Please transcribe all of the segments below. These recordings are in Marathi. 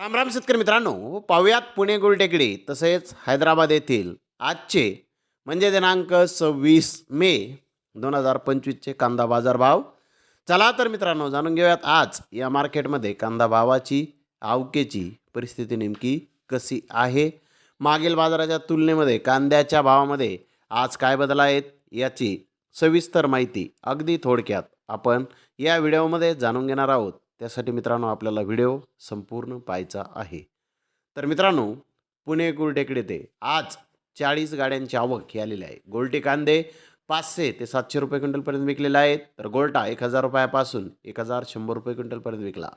राम राम शेतकरी मित्रांनो पाहुयात पुणे गुलटेकडी तसेच हैदराबाद येथील आजचे म्हणजे दिनांक सव्वीस मे दोन हजार पंचवीसचे कांदा बाजार भाव. चला तर मित्रांनो जाणून घेऊयात आज या मार्केटमध्ये कांदा भावाची आवकेची परिस्थिती नेमकी कशी आहे? मागील बाजाराच्या तुलनेमध्ये कांद्याच्या भावामध्ये आज काय बदल आहेत याची सविस्तर माहिती अगदी थोडक्यात आपण या व्हिडिओमध्ये जाणून घेणार आहोत. त्यासाठी मित्रांनो आपल्याला व्हिडिओ संपूर्ण पाहायचा आहे. तर मित्रांनो पुणे गुलटेकडे ते आज चाळीस गाड्यांची आवक ही आलेली आहे. गोलटे कांदे पाचशे ते सातशे रुपये क्विंटलपर्यंत विकलेला आहे तर गोल्टा एक हजार रुपयापासून एक हजार शंभर रुपये क्विंटलपर्यंत विकला.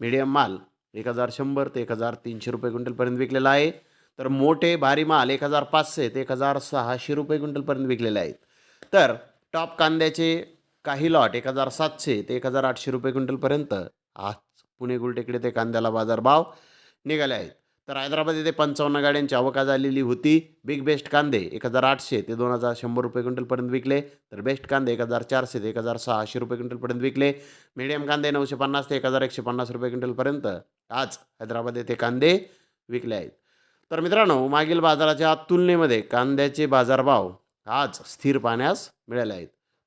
मीडियम माल एक हजार शंभर ते एक हजार तीनशे रुपये क्विंटलपर्यंत विकलेला आहे. तर मोठे भारी माल एक हजार पाचशे ते एक हजार सहाशे रुपये क्विंटलपर्यंत विकलेले आहेत. तर टॉप कांद्याचे काही लॉट एक हजार सातशे ते एक हजार आठशे रुपये क्विंटलपर्यंत. आज पुणे गुलटेकडे ते कांद्याला बाजारभाव निघाले आहेत. तर हैदराबाद येथे पंचावन्न गाड्यांची आवक आलेली होती. बिग बेस्ट कांदे एक हजार आठशे ते दोन हजार शंभर रुपये क्विंटलपर्यंत विकले. तर बेस्ट कांदे एक हजार चारशे ते एक हजार सहाशे रुपये क्विंटलपर्यंत विकले. मीडियम कांदे नऊशे पन्नास ते एक हजार एकशे पन्नास रुपये क्विंटलपर्यंत आज हैदराबाद येथे कांदे विकले आहेत. तर मित्रांनो मागील बाजाराच्या तुलनेमध्ये कांद्याचे बाजारभाव आज स्थिर पाहण्यास मिळाले आहेत.